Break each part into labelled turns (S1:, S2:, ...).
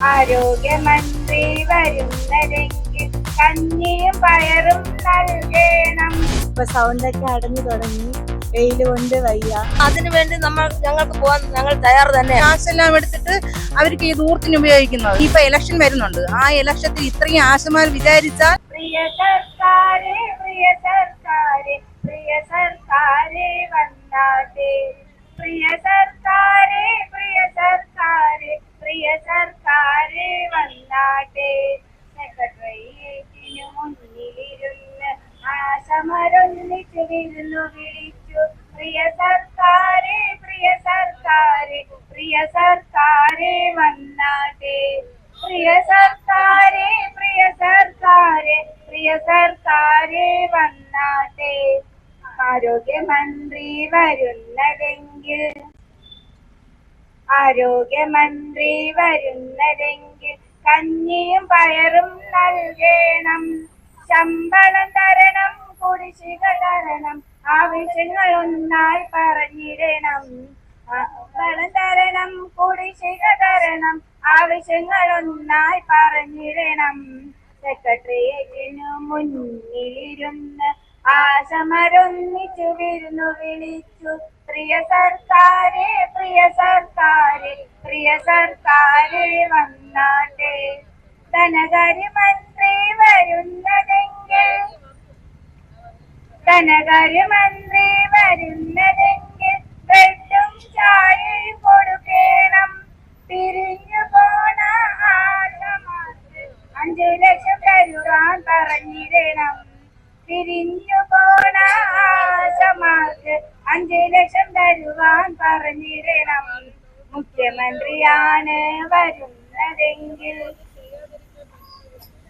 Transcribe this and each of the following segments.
S1: ആരോഗ്യമന്ത്രി വരുന്നതെങ്കിൽ കഞ്ഞിയും പയറും നൽകണം.
S2: ഇപ്പൊ സൗണ്ടൊക്കെ അടഞ്ഞു തുടങ്ങി. വെയിൽ കൊണ്ട് വയ്യ.
S3: അതിനുവേണ്ടി നമ്മൾ ഞങ്ങൾക്ക് പോകാൻ ഞങ്ങൾ തയ്യാറ് തന്നെ.
S4: ആശെല്ലാം എടുത്തിട്ട് അവർക്ക് ഈ ദൂരത്തിന് ഉപയോഗിക്കുന്നത്. ഇപ്പൊ ഇലക്ഷൻ വരുന്നുണ്ട്. ആ ഇലക്ഷത്തിൽ ഇത്രയും ആശമാർ വിചാരിച്ചാൽ
S1: പ്രിയ സർക്കാരെ പ്രിയ സർക്കാരെ പ്രിയ സർക്കാരെ വന്നാട്ടെ. പ്രിയ സർക്കാരെ പ്രിയ സർക്കാരെ പ്രിയ സർക്കാരെ വന്നാട്ടെ. സെക്രട്ടേറിയറ്റിനു മുന്നിലിരുന്ന് ആശമരൊന്നിച്ച് വിരുന്നു വിളിച്ചു. പ്രിയ സർക്കാരെ പ്രിയ സർക്കാരെ പ്രിയ സർക്കാരെ വന്നാട്ടെ. പ്രിയ സർക്കാരെ പ്രിയ സർക്കാരെ പ്രിയ സർക്കാരെ വന്നാട്ടെ. ആരോഗ്യമന്ത്രി വരുന്നതെങ്കിൽ ആരോഗ്യമന്ത്രി വരുന്നതെങ്കിൽ കഞ്ഞിയും പയറും നൽകണം. ശമ്പളം തരണം കുടിശ്ശിക തരണം ആവശ്യങ്ങൾ ഒന്നായി പറഞ്ഞിടണം. ശമ്പളം തരണം കുടിശ്ശിക തരണം ആവശ്യങ്ങൾ ഒന്നായി പറഞ്ഞിടണം. സെക്രട്ടേറിയറ്റിനു മുന്നിലിരുന്ന് ആശമരൊന്നിച്ചു വിരുന്നു വിളിച്ചു. പ്രിയ സർക്കാരെ പ്രിയ സർക്കാരെ പ്രിയ സർക്കാരെ വന്നാട്ടെ. ധനകാര്യമന്ത്രി വരുന്നതെങ്കിൽ ധനകാര്യമന്ത്രി വരുന്നതെങ്കിൽ ലക്ഷം പറഞ്ഞിരണം മുഖ്യമന്ത്രിയാണ് വരുന്നതെങ്കിൽ.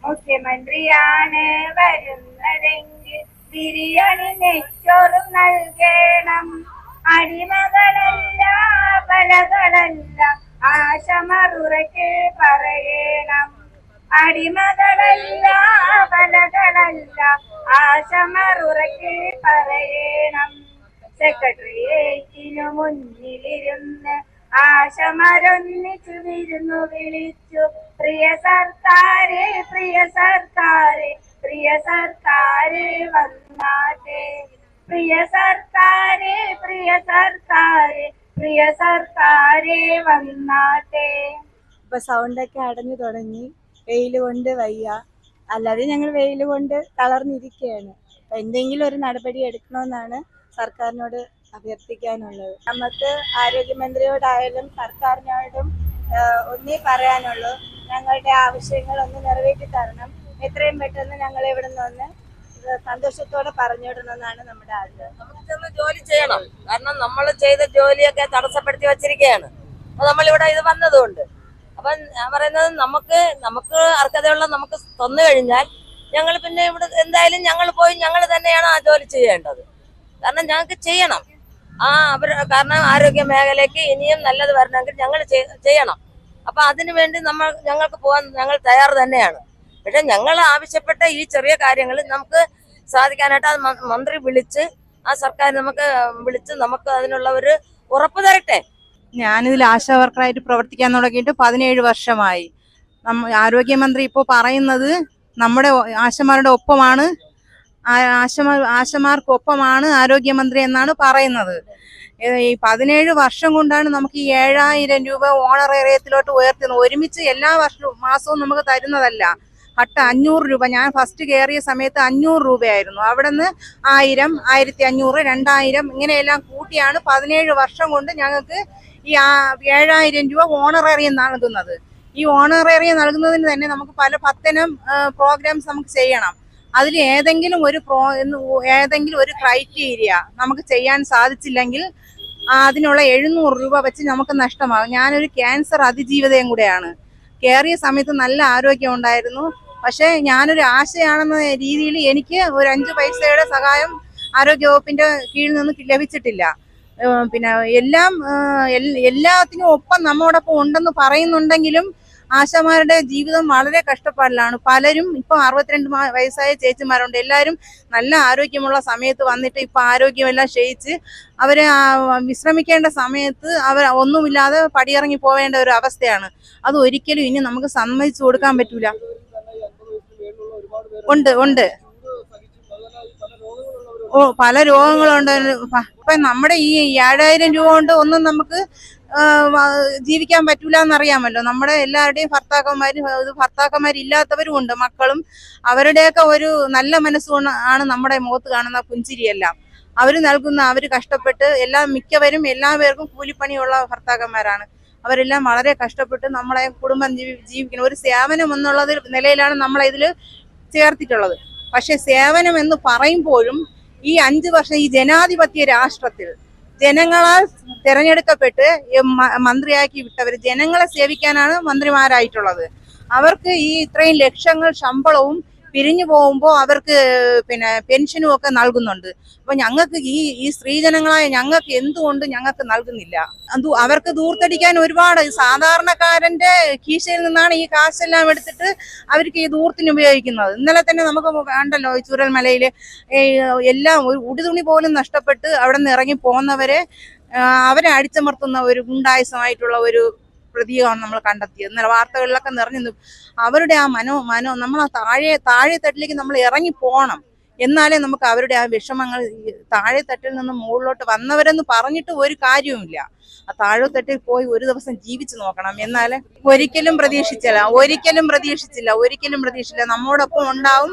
S1: മുഖ്യമന്ത്രിയാണ് വരുന്നതെങ്കിൽ ബിരിയാണി നെച്ചോറും നൽകണം. അടിമകളല്ല പലകളല്ല ആശമറുറയ്ക്ക് പറയണം. അടിമകളല്ല പലകളല്ല ആശമറുറയ്ക്ക് പറയണം. സെക്രട്ടേറിയറ്റിനു മുന്നിലിരുന്ന് ആശമരൊന്നിച്ചു വിരുന്നു വിളിച്ചു. പ്രിയ സർക്കാരെ പ്രിയ സർക്കാരെ പ്രിയ സർക്കാരെ വന്നാട്ടെ. പ്രിയ സർക്കാരെ പ്രിയ സർക്കാരെ പ്രിയ സർക്കാരെ വന്നാട്ടെ.
S2: ഇപ്പൊ സൗണ്ടൊക്കെ അടഞ്ഞു തുടങ്ങി. വെയിൽ കൊണ്ട് വയ്യ. അല്ലാതെ ഞങ്ങൾ വെയിൽ കൊണ്ട് തളർന്നിരിക്കുകയാണ് എന്തെങ്കിലും ഒരു നടപടി എടുക്കണമെന്നാണ് സർക്കാരിനോട് അഭ്യർത്ഥിക്കാനുള്ളത്. നമുക്ക് ആരോഗ്യമന്ത്രിയോടായാലും സർക്കാരിനോടും ഒന്നേ പറയാനുള്ളൂ. ഞങ്ങളുടെ ആവശ്യങ്ങൾ ഒന്ന് നിറവേറ്റി തരണം. എത്രയും പെട്ടെന്ന് ഞങ്ങൾ ഇവിടെ നിന്ന് സന്തോഷത്തോടെ പറഞ്ഞുവിടണമെന്നാണ് നമ്മുടെ ആഗ്രഹം.
S3: നമുക്ക് ചെന്ന് ജോലി ചെയ്യണം. കാരണം നമ്മൾ ചെയ്ത ജോലിയൊക്കെ തടസ്സപ്പെടുത്തി വച്ചിരിക്കുകയാണ്. അപ്പൊ നമ്മളിവിടെ ഇത് വന്നതുകൊണ്ട്. അപ്പൊ ഞാൻ പറയുന്നത് നമുക്ക് നമുക്ക് അർഹതയുള്ള നമുക്ക് തന്നു കഴിഞ്ഞാൽ ഞങ്ങൾ പിന്നെ ഇവിടെ എന്തായാലും ഞങ്ങൾ പോയി ഞങ്ങൾ തന്നെയാണ് ആ ജോലി ചെയ്യേണ്ടത്. കാരണം ഞങ്ങൾക്ക് ചെയ്യണം. ആ അവർ കാരണം ആരോഗ്യ മേഖലയ്ക്ക് ഇനിയും നല്ലത് വരണമെങ്കിൽ ഞങ്ങൾ ചെയ്യണം. അപ്പൊ അതിനു വേണ്ടി നമ്മൾ ഞങ്ങൾക്ക് പോകാൻ ഞങ്ങൾ തയ്യാറ് തന്നെയാണ്. പക്ഷെ ഞങ്ങൾ ആവശ്യപ്പെട്ട ഈ ചെറിയ കാര്യങ്ങൾ നമുക്ക് സാധിക്കാനായിട്ട് മന്ത്രി വിളിച്ച് ആ സർക്കാർ നമുക്ക് വിളിച്ച് നമുക്ക് അതിനുള്ള ഒരു ഉറപ്പ് തരട്ടെ.
S4: ഞാനിതിൽ ആശാ വർക്കറായിട്ട് പ്രവർത്തിക്കാൻ തുടങ്ങിയിട്ട് പതിനേഴ് വർഷമായി. ആരോഗ്യമന്ത്രി ഇപ്പോൾ പറയുന്നത് നമ്മുടെ ആശമാരുടെ ഒപ്പമാണ്. ആ- ആശമാ ആശമാർക്കൊപ്പമാണ് ആരോഗ്യമന്ത്രി എന്നാണ് പറയുന്നത്. ഈ പതിനേഴ് വർഷം കൊണ്ടാണ് നമുക്ക് ഈ ഏഴായിരം രൂപ ഓണറേറിയത്തിലോട്ട് ഉയർത്തുന്നത് ഒരുമിച്ച് എല്ലാ വർഷവും മാസവും നമുക്ക് തരുന്നതല്ല. ഹട്ട് അഞ്ഞൂറ് രൂപ. ഞാൻ ഫസ്റ്റ് കയറിയ സമയത്ത് അഞ്ഞൂറ് രൂപയായിരുന്നു. അവിടെ നിന്ന് ആയിരം ആയിരത്തി അഞ്ഞൂറ് രണ്ടായിരം ഇങ്ങനെയെല്ലാം കൂട്ടിയാണ് പതിനേഴ് വർഷം കൊണ്ട് ഞങ്ങൾക്ക് ഈ ഏഴായിരം രൂപ ഓണറേറിയം നൽകുന്നത്. ഈ ഓണറേറിയം നൽകുന്നതിന് തന്നെ നമുക്ക് പല പത്തനം പ്രോഗ്രാംസ് നമുക്ക് ചെയ്യണം. അതിൽ ഏതെങ്കിലും ഒരു പ്രോ ഏതെങ്കിലും ഒരു ക്രൈറ്റീരിയ നമുക്ക് ചെയ്യാൻ സാധിച്ചില്ലെങ്കിൽ അതിനുള്ള എഴുന്നൂറ് രൂപ വെച്ച് നമുക്ക് നഷ്ടമാകും. ഞാനൊരു ക്യാൻസർ അതിജീവിതയും കൂടെയാണ്. കയറിയ സമയത്ത് നല്ല ആരോഗ്യം ഉണ്ടായിരുന്നു. പക്ഷേ ഞാനൊരു ആശയാണെന്ന രീതിയിൽ എനിക്ക് ഒരു അഞ്ച് പൈസയുടെ സഹായം ആരോഗ്യവകുപ്പിന്റെ കീഴിൽ നിന്ന് ലഭിച്ചിട്ടില്ല. പിന്നെ എല്ലാം എല്ലാത്തിനും ഒപ്പം നമ്മോടൊപ്പം ഉണ്ടെന്ന് പറയുന്നുണ്ടെങ്കിലും ആശമാരുടെ ജീവിതം വളരെ കഷ്ടപ്പാടിലാണ്. പലരും ഇപ്പൊ അറുപത്തിരണ്ട് വയസ്സായ ചേച്ചിമാരുണ്ട്. എല്ലാവരും നല്ല ആരോഗ്യമുള്ള സമയത്ത് വന്നിട്ട് ഇപ്പൊ ആരോഗ്യമെല്ലാം ക്ഷയിച്ച് അവരെ വിശ്രമിക്കേണ്ട സമയത്ത് അവർ ഒന്നുമില്ലാതെ പടിയിറങ്ങി പോവേണ്ട ഒരു അവസ്ഥയാണ്. അത് ഒരിക്കലും ഇനി നമുക്ക് സമ്മതിച്ചു കൊടുക്കാൻ പറ്റൂല. ഉണ്ട് ഉണ്ട്. ഓ പല രോഗങ്ങളുണ്ട്. ഇപ്പൊ നമ്മുടെ ഈ ഏഴായിരം രൂപ കൊണ്ട് ഒന്നും നമുക്ക് ജീവിക്കാൻ പറ്റൂല എന്നറിയാമല്ലോ നമ്മുടെ എല്ലാവരുടെയും ഭർത്താക്കന്മാരും ഭർത്താക്കന്മാരില്ലാത്തവരും ഉണ്ട്. മക്കളും അവരുടെയൊക്കെ ഒരു നല്ല മനസ്സുകൊണ്ട് ആണ് നമ്മുടെ മുഖത്ത് കാണുന്ന പുഞ്ചിരിയെല്ലാം. അവർ നൽകുന്ന അവർ കഷ്ടപ്പെട്ട് എല്ലാ മിക്കവരും എല്ലാ പേർക്കും കൂലിപ്പണിയുള്ള ഭർത്താക്കന്മാരാണ്. അവരെല്ലാം വളരെ കഷ്ടപ്പെട്ട് നമ്മളെ കുടുംബം ജീവിക്കുന്നു. ഒരു സേവനം എന്നുള്ള നിലയിലാണ് നമ്മളെ ഇതിൽ ചേർത്തിട്ടുള്ളത്. പക്ഷെ സേവനം എന്ന് പറയുമ്പോഴും ഈ അഞ്ചു വർഷം ഈ ജനാധിപത്യ രാഷ്ട്രത്തിൽ ജനങ്ങളാൽ തിരഞ്ഞെടുക്കപ്പെട്ട് മന്ത്രിയാക്കി വിട്ടവർ ജനങ്ങളെ സേവിക്കാനാണ് മന്ത്രിമാരായിട്ടുള്ളത്. അവർക്ക് ഈ ഇത്രയും ലക്ഷങ്ങൾ ശമ്പളവും പിരിഞ്ഞു പോകുമ്പോൾ അവർക്ക് പിന്നെ പെൻഷനും ഒക്കെ നൽകുന്നുണ്ട്. അപ്പൊ ഞങ്ങൾക്ക് ഈ ഈ സ്ത്രീജനങ്ങളായ ഞങ്ങൾക്ക് എന്തുകൊണ്ട് ഞങ്ങൾക്ക് നൽകുന്നില്ല? അവർക്ക് ദൂർത്തടിക്കാൻ ഒരുപാട് സാധാരണക്കാരന്റെ കീശയിൽ നിന്നാണ് ഈ കാശെല്ലാം എടുത്തിട്ട് അവർക്ക് ഈ ദൂർത്തിന് ഉപയോഗിക്കുന്നത്. ഇന്നലെ തന്നെ നമുക്ക് കണ്ടല്ലോ ഈ എല്ലാം ഒരു ഉടുതുണി പോലും നഷ്ടപ്പെട്ട് അവിടെ നിന്ന് ഇറങ്ങി പോകുന്നവരെ അവരെ അടിച്ചമർത്തുന്ന ഒരു ഗുണ്ടായുസമായിട്ടുള്ള ഒരു പ്രതീകമാണ് നമ്മൾ കണ്ടെത്തിയത്. ഇന്നലെ വാർത്തകളിലൊക്കെ നിറഞ്ഞു അവരുടെ ആ മനോ മനോ നമ്മൾ ആ താഴെ താഴെ തട്ടിലേക്ക് നമ്മൾ ഇറങ്ങി പോകണം എന്നാലേ നമുക്ക് അവരുടെ ആ വിഷമങ്ങൾ താഴെ തട്ടിൽ നിന്ന് മുകളിലോട്ട് വന്നവരെന്ന് പറഞ്ഞിട്ട് ഒരു കാര്യവുമില്ല. ആ താഴെ തട്ടിൽ പോയി ഒരു ദിവസം ജീവിച്ചു നോക്കണം. എന്നാലേ ഒരിക്കലും പ്രതീക്ഷിച്ചില്ല. ഒരിക്കലും പ്രതീക്ഷിച്ചില്ല. ഒരിക്കലും പ്രതീക്ഷിച്ചില്ല. നമ്മോടൊപ്പം ഉണ്ടാവും.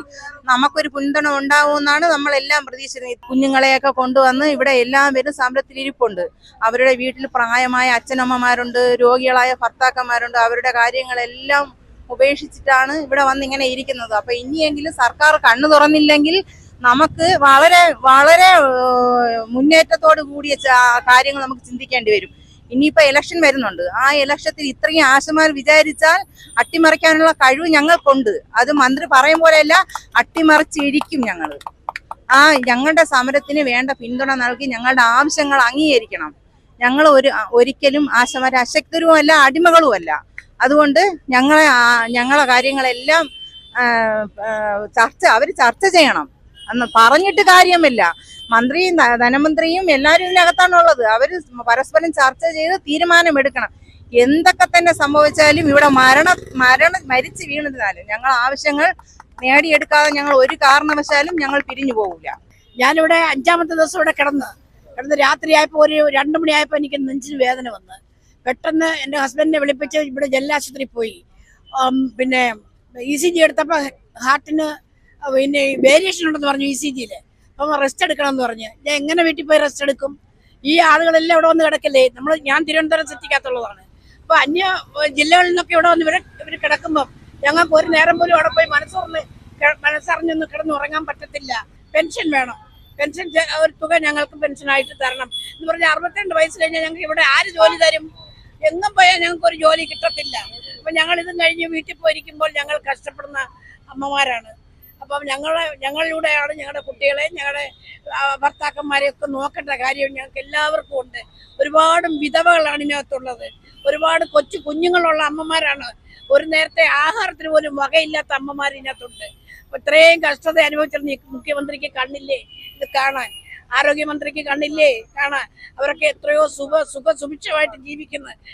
S4: നമുക്കൊരു പിന്തുണ ഉണ്ടാവും എന്നാണ് നമ്മളെല്ലാം പ്രതീക്ഷിച്ചത് കുഞ്ഞുങ്ങളെയൊക്കെ കൊണ്ടുവന്ന് ഇവിടെ എല്ലാം എല്ലാവരും സമരത്തിലിരിപ്പുണ്ട് അവരുടെ വീട്ടിൽ പ്രായമായ അച്ഛനമ്മമാരുണ്ട് രോഗികളായ ഭർത്താക്കന്മാരുണ്ട്. അവരുടെ കാര്യങ്ങളെല്ലാം ഉപേക്ഷിച്ചിട്ടാണ് ഇവിടെ വന്ന് ഇങ്ങനെ ഇരിക്കുന്നത്. അപ്പൊ ഇനിയെങ്കിലും സർക്കാർ കണ്ണു തുറന്നില്ലെങ്കിൽ നമുക്ക് വളരെ വളരെ മുന്നേറ്റത്തോട് കൂടിയ കാര്യങ്ങൾ നമുക്ക് ചിന്തിക്കേണ്ടി വരും. ഇനിയിപ്പോ ഇലക്ഷൻ വരുന്നുണ്ട്. ആ ഇലക്ഷത്തിൽ ഇത്രയും ആശമാർ വിചാരിച്ചാൽ അട്ടിമറിക്കാനുള്ള കഴിവ് ഞങ്ങൾക്കുണ്ട്. അത് മന്ത്രി പറയും പോലെയല്ല അട്ടിമറിച്ചിരിക്കും ഞങ്ങൾ ആ ഞങ്ങളുടെ സമരത്തിന് വേണ്ട പിന്തുണ നൽകി ഞങ്ങളുടെ ആവശ്യങ്ങൾ അംഗീകരിക്കണം. ഞങ്ങൾ ഒരു ഒരിക്കലും ആശമാർ അശക്തരുമല്ല അടിമകളുമല്ല. അതുകൊണ്ട് ഞങ്ങളെ ഞങ്ങളെ കാര്യങ്ങളെല്ലാം ചർച്ച അവർ ചർച്ച ചെയ്യണം. അന്ന് പറഞ്ഞിട്ട് കാര്യമില്ല. മന്ത്രിയും ധനമന്ത്രിയും എല്ലാവരും ഇതിനകത്താണുള്ളത് അവർ പരസ്പരം ചർച്ച ചെയ്ത് തീരുമാനമെടുക്കണം. എന്തൊക്കെ തന്നെ സംഭവിച്ചാലും ഇവിടെ മരണ മരണ മരിച്ചു വീണതിനാലും ഞങ്ങൾ ആവശ്യങ്ങൾ നേടിയെടുക്കാതെ ഞങ്ങൾ ഒരു കാരണവശാലും ഞങ്ങൾ പിരിഞ്ഞു പോകില്ല
S5: ഞാനിവിടെ അഞ്ചാമത്തെ ദിവസം ഇവിടെ കിടന്ന് കിടന്ന് രാത്രിയായപ്പോൾ ഒരു രണ്ട് മണിയായപ്പോൾ എനിക്ക് നെഞ്ചിന് വേദന വന്ന്. പെട്ടെന്ന് എന്റെ ഹസ്ബൻഡിനെ വിളിപ്പിച്ച് ഇവിടെ ജെല്ലാശുപത്രി പോയി. പിന്നെ ഇ സി ജി എടുത്തപ്പോൾ ഹാർട്ടിന് പിന്നെ വേരിയേഷൻ ഉണ്ടെന്ന് പറഞ്ഞു ഇ സി ജിയിൽ അപ്പം റെസ്റ്റ് എടുക്കണം എന്ന് പറഞ്ഞു. ഞാൻ എങ്ങനെ വീട്ടിൽ പോയി റെസ്റ്റ് എടുക്കും? ഈ ആളുകളെല്ലാം ഇവിടെ വന്ന് കിടക്കല്ലേ? നമ്മൾ ഞാൻ തിരുവനന്തപുരം സിറ്റിക്കകത്തുള്ളതാണ്. അപ്പോൾ അന്യ ജില്ലകളിൽ നിന്നൊക്കെ ഇവിടെ വന്ന് ഇവരെ ഇവർ കിടക്കുമ്പോൾ ഞങ്ങൾക്ക് ഒരു നേരം പോലും അവിടെ പോയി മനസ്സറിഞ്ഞ് മനസ്സറിഞ്ഞൊന്ന് കിടന്ന് ഉറങ്ങാൻ പറ്റത്തില്ല. പെൻഷൻ വേണം. പെൻഷൻ ഒരു തുക ഞങ്ങൾക്ക് പെൻഷനായിട്ട് തരണം. എന്ന് പറഞ്ഞാൽ അറുപത്തിരണ്ട് വയസ്സ് കഴിഞ്ഞാൽ ഞങ്ങൾക്ക് ഇവിടെ ആര് ജോലി തരും? എങ്ങും പോയാൽ ഞങ്ങൾക്ക് ഒരു ജോലി കിട്ടത്തില്ല. അപ്പൊ ഞങ്ങൾ ഇതും കഴിഞ്ഞ് വീട്ടിൽ പോയിരിക്കുമ്പോൾ ഞങ്ങൾ കഷ്ടപ്പെടുന്ന അമ്മമാരാണ്. അപ്പം ഞങ്ങളെ ഞങ്ങളിലൂടെയാണ് ഞങ്ങളുടെ കുട്ടികളെ ഞങ്ങളുടെ ഭർത്താക്കന്മാരെ ഒക്കെ നോക്കേണ്ട കാര്യം ഞങ്ങൾക്ക് എല്ലാവർക്കും ഉണ്ട്. ഒരുപാട് വിധവകളാണ് ഇതിനകത്തുള്ളത്. ഒരുപാട് കൊച്ചു കുഞ്ഞുങ്ങളുള്ള അമ്മമാരാണ്. ഒരു നേരത്തെ ആഹാരത്തിന് പോലും വകയില്ലാത്ത അമ്മമാർ ഇതിനകത്തുണ്ട്. അപ്പൊ ഇത്രയും കഷ്ടത അനുഭവിച്ചിരുന്ന മുഖ്യമന്ത്രിക്ക് കണ്ണില്ലേ? ഇത് കാണാൻ. ആരോഗ്യമന്ത്രിക്ക് കണ്ണില്ലേ? കാണാൻ. അവരൊക്കെ എത്രയോ സുഖ സുഖ സുഭിക്ഷമായിട്ട് ജീവിക്കുന്നത്